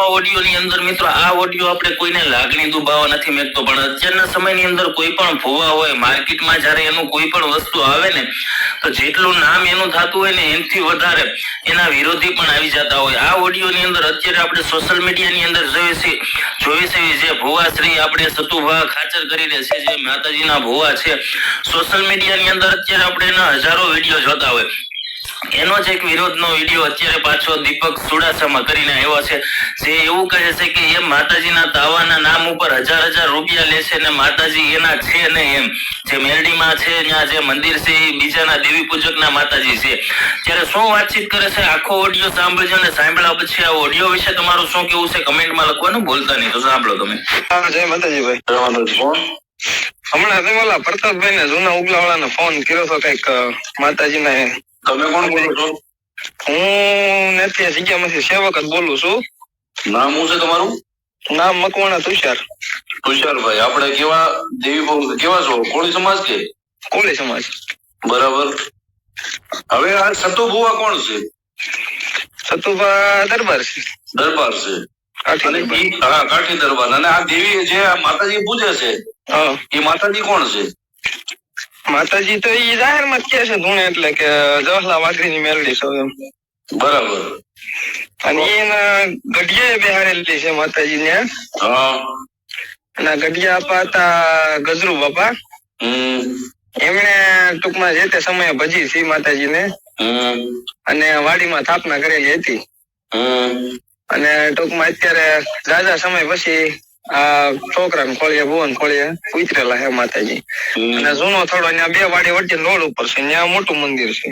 Audio ની અંદર મિત્રો, આ ઓડિયો આપણે કોઈને લાગણી દુભાવવા નથી મેકતો પણ અત્યારના સમયની અંદર કોઈ પણ ભોવા હોય, માર્કેટમાં જ્યારે એનું કોઈ પણ વસ્તુ આવે ને, તો જેટલું નામ એનું થતું હોય ને, એનાથી વધારે એના વિરોધી પણ આવી જતા હોય. આ ઓડિયો ની અંદર અત્યારે આપણે સોશિયલ મીડિયા ની અંદર જોઈએ છે જોઈએ છે જે ભુવા શ્રી આપણે સતુભા ખાચર કરીને છે, જે માતાજીના ભુવા છે સોશિયલ મીડિયાની અંદર અત્યારે આપણે એના હજારો વીડિયો જોતા હોય. એનો જ એક વિરોધનો વીડિયો અત્યારે પાછો દીપક સુડાસામાં કરીને આવ્યો છે. જે એવું કહે છે કે એ માતાજીના તાવાના નામ ઉપર હજાર હજાર રૂપિયા લે છે ને માતાજી એના છે ને એમ. જે મેરડીમાં છે ત્યાં જે મંદિર છે એ બીજાના દેવી પૂજકના માતાજી છે. ત્યારે શું વાતચીત કરે છે? આખો ઓડિયો સાંભળજો ને સાંભળ્યા પછી આ ઓડિયો વિશે તમારું શું કેવું છે? કમેન્ટમાં લખવાનું ભૂલતા નહીં. તો સાંભળો તમે. જય માતાજી ભાઈ. હમણાં તમે ઓલા પ્રતાપભાઈ ને જૂના ઉગલા વાળાને ફોન કર્યો હતો કંઈક માતાજી ને તમે કોણ બોલો છો? હું નથી જગ્યામાંથી સેવક જ બોલું છું? નામ શું છે તમારું? નામ મકવાણા તુષાર. તુષારભાઈ આપણે કેવા દેવી કેવા છો? કોળી સમાજ કે? કોળી સમાજ. બરાબર. હવે આ સતુભુવા કોણ છે? સતુભા દરબાર છે. દરબાર છે. હા કાઠી દરબાર. અને આ દેવી જે આ માતાજી પૂજે છે એ માતાજી કોણ છે? માતાજી તો ઈ જાહેરમાં કે છે ધૂણે એટલે કે જવાહરલાલ વાઘરી ની મેલડી સૌ એમ બરાબર. અને એના ગઢિયા બેહારેલી છે માતાજી ને અને ગઢિયા આપા હતા ગજરુ બાપા. એમણે ટૂંકમાં જે તે સમયે ભજી સી માતાજી ને અને વાડીમાં સ્થાપના કરેલી હતી. અને ટૂંકમાં અત્યારે રાજા સમય પછી આ છોકરા ખોળીએ ભુવન ખોળીએ ઉતરેલા હે માતાજી. અને જૂનો થોડો ત્યાં બે વાડી વચ્ચે રોડ ઉપર છે ત્યાં મોટું મંદિર છે.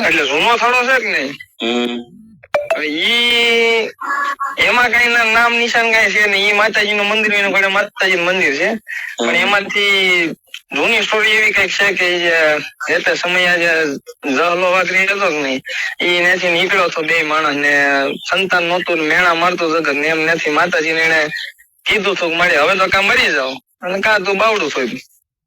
એટલે જૂનો થોડો છે કે નહીં? ઈ એમાં કઈ ના નામ નિશાન કઈ છે ને ઈ માતાજી નું મંદિર એનું ઘરે માતાજી નું મંદિર છે. પણ એમાંથી જૂની સ્ટોરી એવી કંઈક છે કે જે તે સમયે જે જહલો વાઘરી હતો કે નહીં ઈ ત્યાંથી નીકળ્યો હતો બે માણસ ને સંતાન નહોતું મેણા મારતું જગત ને એમ નથી માતાજી ને એને કીધું હતું મળે હવે તો કા મરી જાવ અને કા તું બાવડું થયું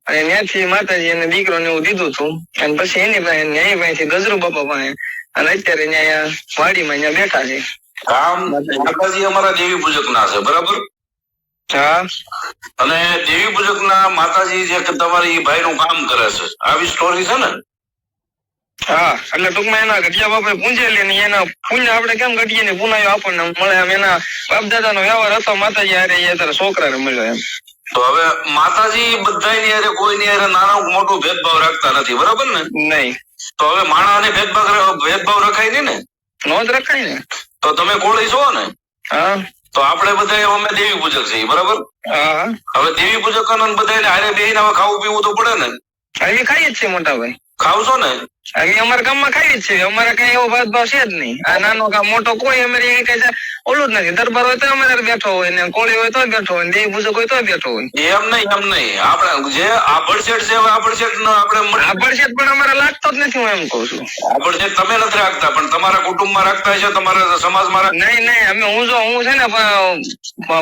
અને ત્યાંથી માતાજી એને દીકરો ને એવું દીધું હતું અને પછી એની પાસે ન્યાય પાસેથી ગજરુ બાપા પાસે અને અત્યારે ન્યાય વાડીમાં અહીંયા બેઠા છે કામ માતાજી અમારા દેવી પૂજક ના છે બરાબર અને દેવી પૂજક ના માતાજી જે તમારી ભાઈ નું કામ કરે છે આવી સ્ટોરી છે ને? હા એટલે ટૂંકમાં એના ગઢિયા બાપે પૂંજેલી ને એના પુણ્ય આપણે કેમ ગઢીએ ને પુનાયો આપણને મળે એમ. એના બાપ દાદા નો વ્યવહાર હતો માતાજી હારે એ અત્યારે છોકરાને મળ્યો એમ. તો હવે માતાજી બધાની હારે કોઈની હારે નાનો મોટો ભેદભાવ રાખતા નથી બરાબર ને? નહીં. તો હવે માણાને ભેદભાવ ભેદભાવ રખાય નહીં ને? નો જ રખાય ને. તો તમે કોળી છો ને? હા. તો આપણે બધા અમે દેવી પૂજક છીએ બરાબર? હા. હવે દેવી પૂજક બધા હારે બેહીને હવે ખાવું પીવું તો પડે ને? અમે ખાઈએ જ છીએ મોટા ભાઈ ખાવ છો ને? અમે અમારા ગામમાં ખાઈ જ છે. અમારે કઈ એવો ભેદભાવ છે જ નહીં. આ નાનો કા મોટો કોઈ અમારે અહીં કઈ ઓલું જ નથી. દરબાર હોય તો અમારે બેઠો હોય ને કોળી હોય તો બેઠો હોય દેવી પૂજક હોય તો બેઠો હોય એમ નહીં એમ નહીં. આપણે જે આભડશેટ છે આભડશેટ નો આપણે આભડશેટ પણ અમારે લાગતો જ નથી હું એમ કઉ છું. આભડશેટ તમે નથી રાખતા પણ તમારા કુટુંબમાં રાખતા છે તમારા સમાજમાં નહીં નહીં. અમે હું જો હું છે ને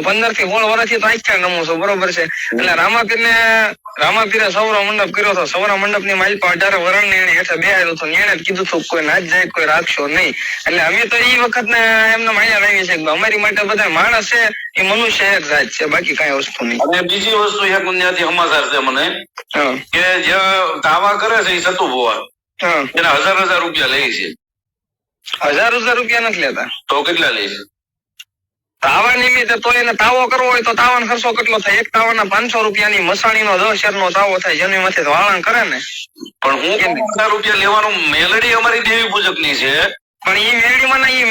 પંદરથી સોળ વર્ષથી તો આખ્યા નમું છું. બરોબર છે. એટલે રામાપીર ને રામાપીરે સૌરા મંડપ કર્યો હતો સૌરા મંડપની માલિક અઢાર વરણ ને એને હેઠળ બેહાડ્યું હતો એને કીધું હતું કોઈ નાચ જાય કોઈ રાખશો નહીં. એટલે અમે તો એ વખત ને એમને માયા લાવી છે અમારી માટે બધા માણસ છે એ મનુષ્ય એક જાત છે બાકી કઈ વસ્તુ નહીં. અને બીજી વસ્તુ એક ત્યાંથી સમાચાર છે મને કે જે દાવા કરે છે એ સતુ ભુવા એના હજાર હજાર રૂપિયા લે છે. હજાર હજાર રૂપિયા નથી લેતા. તો કેટલા લે છે? તાવા નિમિત્તે તો એને તાવો કરવો હોય તો તાવાનો ખર્ચો કેટલો થાય? એક તાવાના પાંચસો રૂપિયાની મસાણીનો દસ શેર નો તાવો થાય જેની માથે વાળણ કરે ને. પણ હું કહું રૂપિયા લેવાનું મેલડી અમારી દેવી પૂજકની છે. પણ ઈ મેરડીમાં માં ઈ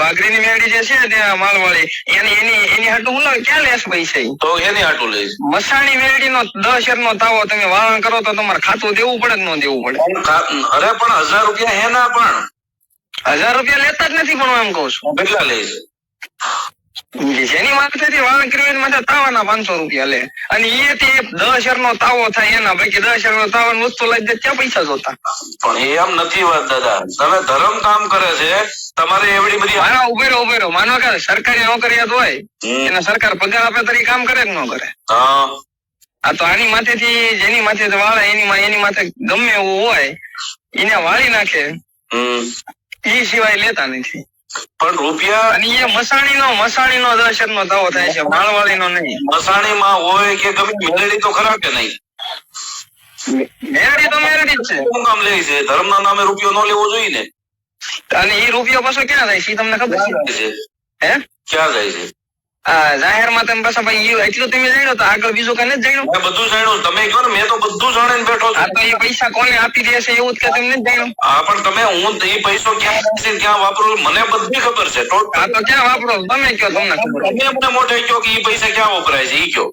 વાઘરી ની મેળી જે છે ત્યાં માલવાળી એની એની એની હાટું હું ક્યાં લેશ પૈસા છે તો એની હાટું લઈશ. મસાણી મસાણી મેરડીનો દસ શેર નો તાવો તમે વાળણ કરો તો તમારે ખાતું દેવું પડે કે ન દેવું પડે? અરે પણ હજાર રૂપિયા હેના પણ. હજાર રૂપિયા લેતા જ નથી પણ હું એમ કઉ છું. કેટલા લે છે જેની માથેથી વાળા કર્યું એની માથે તાવાના પાંચસો રૂપિયા લે. અને એ તે દસ હજાર નો તાવો થાય એના બાકી દસ હજાર નો તાવ વસ્તુ લઈ દે ત્યાં પૈસા જોતા. પણ એમ નથી વાત દાદા. તમે ધર્મ કામ કરે છે તમારે એવડી બધી માનો ઉભે રહો ઉભે રહો. માનો કે સરકારી નોકરિયાત હોય એને સરકાર પગાર આપે તરી કામ કરે કે ન કરે? હા. આ તો આની માથેથી જેની માથે વાળે એની એની માથે ગમે એવું હોય એને વાળી નાખે. હમ. એ સિવાય લેતા નથી. પણ રૂપિયા અને એ મસાણી નો મસાણી નો દસ નો તાવો થાય છે માળવાળી નો નહીં. મસાણીમાં હોય કે ગમે મેળડી તો ખરા કે નહીં? મેરડી તો મેરડી જ છે. શું કામ લે છે? ધર્મના નામે રૂપિયો ન લેવો જોઈએ ને? અને એ રૂપિયો પાછો ક્યાં જાય છે? તમને ખબર છે? છે? હે? ક્યાં જાય છે? જાહેરમાં તમે પાછા ભાઈ એટલું તમે જાણ્યો તો આગળ બીજું કઈ નથી જાણ્યું? મેં બધું જાણ્યું. તમે કહો ને મેં તો બધું જાણીને બેઠો છું. તો એ પૈસા કોને આપી દેશે એવું જ કે તમને જાણ્યું? હા પણ તમે હું એ પૈસો ક્યાં ક્યાં વાપરું? મને બધી ખબર છે હા તો ક્યાં વાપરો? તમે કયો તમને ખબર તમે મને મોઢે કયો કે એ પૈસા ક્યાં વપરાય છે ઈ કયો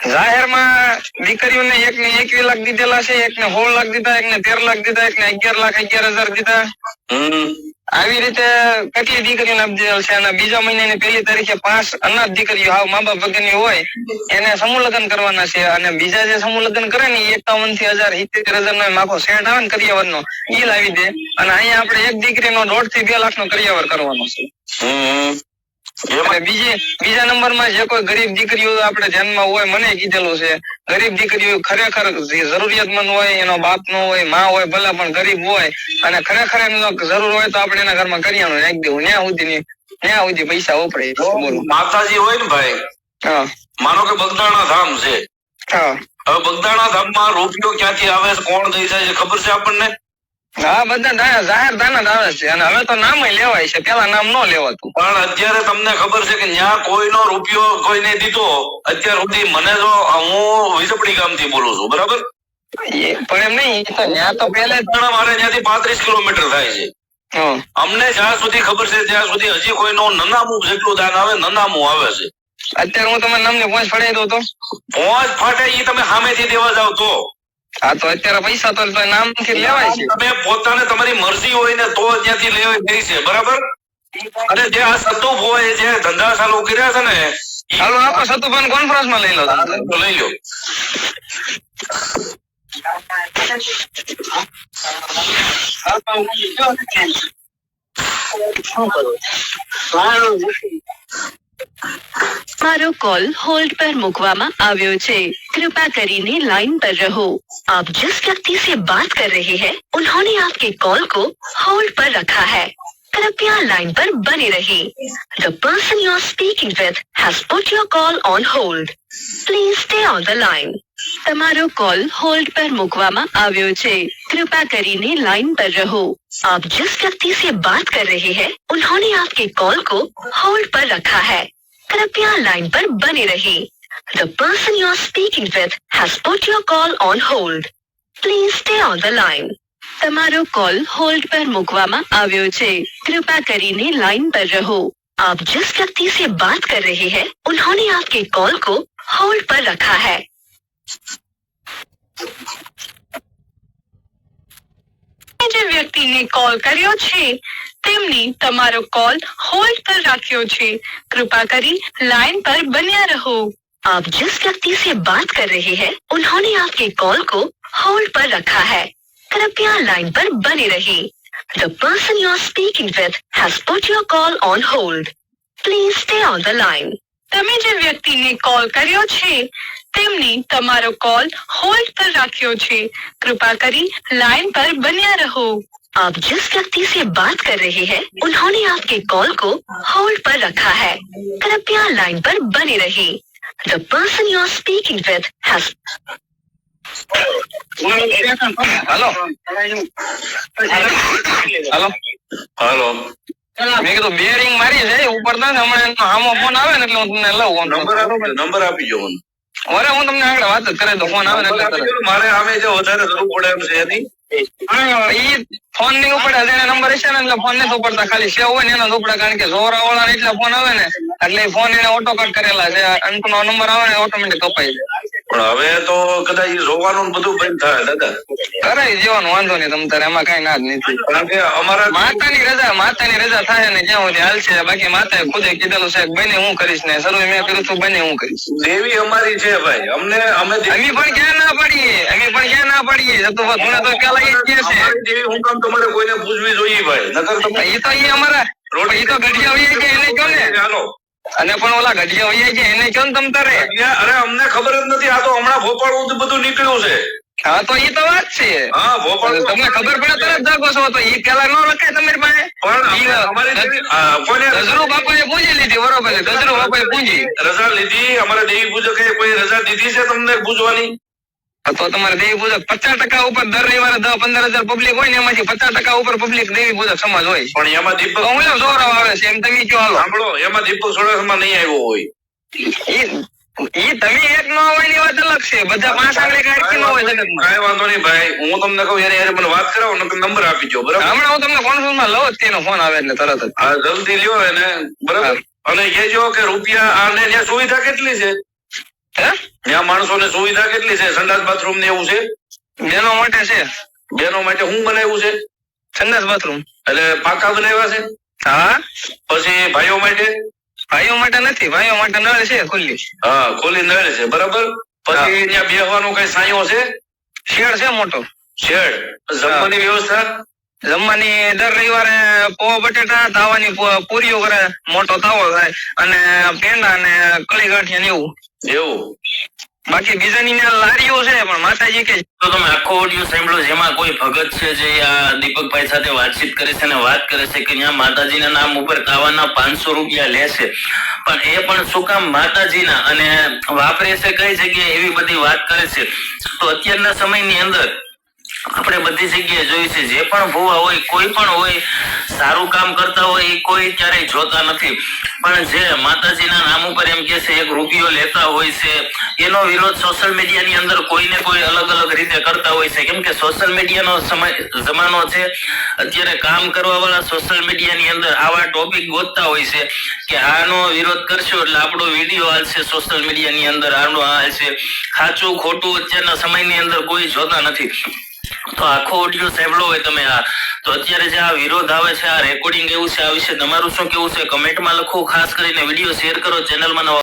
જાહેરમાં દીકરીઓને એક ને એકવીસ લાખ દીધેલા છે એક ને સોળ લાખ દીધા એક ને તેર લાખ દીધા એક ને અગિયાર લાખ અગિયાર હજાર દીધા. હમ. આવી રીતે કેટલી દીકરીઓને આપી છે અને બીજા મહિનાની પહેલી તારીખે પાંચ અનાથ દીકરીઓ હાવ મા બાપ વગરની હોય, એને સમૂહ કરવાના છે અને બીજા જે સમૂહ કરે ને એકાવનથી હજાર સિત્તેર હજાર નો માખો સેઠ આવે ને કરિયાવર નો ઈ લાવી દે. અને અહીંયા આપણે એક દીકરીનો દોઢથી બે લાખ નો કરિયાવર કરવાનો છે. અને બીજી બીજા નંબરમાં જે કોઈ ગરીબ દીકરીઓ આપણે ધ્યાનમાં હોય મને કીધેલું છે ગરીબ દીકરીઓ ખરેખર જરૂરિયાતમંદ હોય એનો બાપ નો હોયમાં હોય ભલે પણ ગરીબ હોય અને ખરેખર એનો જરૂર હોય તો આપણે એના ઘરમાં કરિયાણું નાખી દેવું. ત્યાં સુધી ત્યાં સુધી પૈસા વપરાય બોલો? માતાજી હોય ને ભાઈ હા. માનો કે બગદાણા ધામ છે. હા. હવે બગદાણા ધામમાં રૂપિયો ક્યાંથી આવે છે કોણ દઈ જાય છે ખબર છે આપણને? હા બધા જાહેર દાના આવે છે. અને હવે તો નામ લેવાય છે. પેલા નામ ન લેવાતું. પણ અત્યારે તમને ખબર છે કે ન્યા કોઈનો રૂપિયો કોઈને દીધો અત્યાર સુધી મને તો હું વિસપડી ગામથી બોલું છું બરાબર? પણ એમ નહીં તો ત્યાં તો પેલે મારે ત્યાંથી પાંત્રીસ કિલોમીટર થાય છે. અમને જ્યાં સુધી ખબર છે ત્યાં સુધી હજી કોઈનું નનામું જેટલું દાન આવે નનામું આવે છે. અત્યારે હું તમે નામ ને પહોંચ પડાવી દઉં તો? પહોંચ ફાટે ઈ તમે સામેથી દેવા જાવ તો. હા તો અત્યારે પૈસા તો નામથી લેવાય છે. તમે પોતાને તમારી મરજી હોય ને તો ત્યાંથી લેવાય જાય છે બરાબર? અને જે આ સતુભ હોય જે ધંધા ચાલુ કર્યા છે ને ચાલો આપો સતુભાઈ કોન્ફરન્સમાં લઈ લો લઈ લો. મારો કોલ होल्ड पर मुकवामा આવ્યો છે कृपा કરીને लाइन पर रहो आप जिस व्यक्ति से बात कर रहे हैं उन्होंने आपके कॉल को होल्ड पर रखा है कृपया लाइन पर बने रहिए the person you are speaking with has put your call on hold please stay on the line તમારો કોલ હોલ્ડ પર મૂકવામાં આવ્યો છે कृपा કરીને लाइन पर रहो आप जिस व्यक्ति से बात कर रहे हैं उन्होंने आपके कॉल को होल्ड पर रखा है कृपया लाइन पर बने रहिए the person you are speaking with has put your call on hold please stay on the line તમારો કોલ હોલ્ડ પર મૂકવામાં આવ્યો છે कृपा કરીને लाइन पर रहो आप जिस व्यक्ति से बात कर रहे हैं उन्होंने आपके कॉल को होल्ड पर रखा है જે વ્યક્તિને કોલ કર્યો છે તેમની તમારો કોલ હોલ્ડ પર રાખ્યો છે कृपा કરી लाइन पर बन्या रहो आप जिस व्यक्ति से बात कर रहे हैं उन्होंने आपके कॉल को होल्ड पर रखा है कृपया लाइन पर बने रहिए the person you are speaking with has put your call on hold please stay on the line તમે જે વ્યક્તિને કોલ કર્યો છે તેમની તમારો કોલ હોલ્ડ પર રાખ્યો છે कृपा કરી लाइन पर बन्या रहो आप जिस व्यक्ति से बात कर रहे हैं उन्होंने आपके कॉल को होल्ड पर रखा है कृपया लाइन पर बने रहिए the person you are speaking with has હાલો હાલો હાલો મેં કીધું બેરિંગ મારી છે ઉપર તો ને હમણાં એનો આમો ફોન આવે ને એટલે હું તમને લઉં નંબર આપી નંબર આપી જો મને અરે હું તમને આગળ વાત જ કરે તો ફોન આવે ને એટલે. મારે આમે જો વધારે જરૂર પડે એમ છે એની. ઈ ફોનની ઉપર જેને નંબર હશે ને એટલે ફોન નથી સોપડતા ખાલી સેવ હોય ને એના સોપડા કારણ કે જોરા વાળા એટલે ફોન આવે ને એટલે ફોન એને ઓટો કટ કરેલા છે. અંકનો નંબર આવે ને ઓટોમેટિક કપાઈ જાય. પણ હવે તો કદાચ જોવાનું બધું બંધ થાય દાદા. કરાવી દેવાનું વાંધો નહીં તમ તારે એમાં કઈ ના જ નથી કારણ કે અમારા માતાની રજા માતાની રજા થાય ને જ્યાં સુધી હાલશે બાકી માતાએ ખુદે કીધેલું છે બને હું કરીશ ને શરૂ મેં કર્યું તું બને હું કરીશ. દેવી અમારી છે ભાઈ અમને અમે અમી પણ ક્યાં ના પડીએ અમે પણ ક્યાં ના પડીએ તો વાત મને તો પેલા ઈ જ છે. દેવી હું કામ તમારે કોઈને પૂછવી જોઈએ ભાઈ નકર તો એ તો ઈ અમારા એ તો ગઢિયા હોય કે એને કયો ને. ચાલો અને પણ ઓલા ગઢિયા હોય છે એને કયો તમ તારે અરે અમને ખબર જ નથી આ તો હમણાં ભોપાળ બધું નીકળ્યું છે. હા તો ઈ તો વાત છે. હા ભોપાલ તમને ખબર પડે તરત જાગો છો તો એ પેલા નો લખાય તમારી પાસે? પણ ગજરુ બાપાએ પૂજી લીધી બરોબર ગજરુ બાપાએ પૂજી રજા લીધી અમારા દેવી પૂજકે કોઈ રજા દીધી છે તમને પૂજવાની? તો તમારે દેવી પૂજક પચાસ ટકા ઉપર દર રવિવારે દસ પંદર હજાર પબ્લિક હોય ને એમાંથી પચાસ ટકા ઉપર પબ્લિક દેવી પૂજક સમાજ હોય. પણ એમાં દીપક હું જોરાવ આવે છે એમ તમે કયો હાલો. સાંભળો એમાં દીપક સોડાસમાં નહીં આવ્યો હોય. ઈ તમે એક ન હોયની વાત અલગ છે. બધા પાંચ આંગળી કાઢી ન હોય જગતમાં. કઈ વાંધો નહીં ભાઈ. હું તમને કહું યાર યાર મને વાત કરાવો નકર નંબર આપી દો બરાબર? હમણાં હું તમને કોન્ફરન્સમાં લઉં જ તેનો ફોન આવે એટલે તરત જ. જલ્દી લ્યો એને બરાબર? અને કહેજો કે રૂપિયા આને સુવિધા કેટલી છે? હે? ત્યાં માણસોને સુવિધા કેટલી છે? સંડાસ બાથરૂમ ને એવું છે? બેનો માટે છે. બેનો માટે હું બનાવ્યું છે? સંડાસ બાથરૂમ એટલે પાકા બનાવ્યા છે? હા? પછી ભાઈઓ માટે? ભાઈઓ માટે નથી. ભાઈઓ માટે નળ છે ખુલ્લી. હા ખુલ્લી નળ છે. બરાબર? પછી ત્યાં બેસવાનો કઈ સાયો છે? શેડ છે મોટો. શેડ. જમવાની વ્યવસ્થા? જમવાની દર રવિવારે પોવા બટેટા તાવાની પૂરીઓ કરે. મોટો તાવો થાય. અને પેંડા અને કળી ગાંઠિયા ને એવું. એવું. બાકી બીજાની લારીઓ છે, પણ માતાજી કે તો તમે આખો ઓડિયો સાંભળો, જેમાં કોઈ ભગત છે જે આ દીપકભાઈ સાથે વાતચીત કરે છે અને વાત કરે છે કે ત્યાં માતાજીના નામ ઉપર કાવાના પાંચસો રૂપિયા લે છે. પણ એ પણ શું કામ માતાજીના? અને વાપરે છે કઈ જગ્યાએ એવી બધી વાત કરે છે? તો અત્યારના સમયની અંદર આપણે બધી જગ્યાએ જોયું છે, જે પણ ભૂવા હોય, કોઈ પણ હોય, સારું કામ કરતા હોય, એ કોઈ ક્યારેય જોતા નથી. પણ જે માતાજીના નામ ઉપર એમ કે છે, એક રૂપિયો લેતા હોય છે, એનો વિરોધ સોશિયલ મીડિયાની અંદર કોઈને કોઈ અલગ અલગ રીતે કરતા હોય છે. કેમ કે સોશિયલ મીડિયાનો સમય, જમાનો છે, અત્યારે કામ કરવા વાળા સોશિયલ મીડિયાની અંદર આવા ટોપિક ગોતતા હોય છે કે આનો વિરોધ કરશો એટલે આપણો વીડિયો હાલશે સોશિયલ મીડિયાની અંદર, આનો હાલશે. સાચું ખોટું અત્યારના સમયની અંદર કોઈ જોતા નથી. તો આખો ઓડિયો સાંભળો હોય તમે આ. તો અત્યારે જે આ વિરોધ આવે છે, આ રેકોર્ડિંગ એવું છે, આ વિશે તમારું શું કેવું છે? કમેન્ટમાં લખો, ખાસ કરીને વીડિયો શેર કરો ચેનલમાં નવા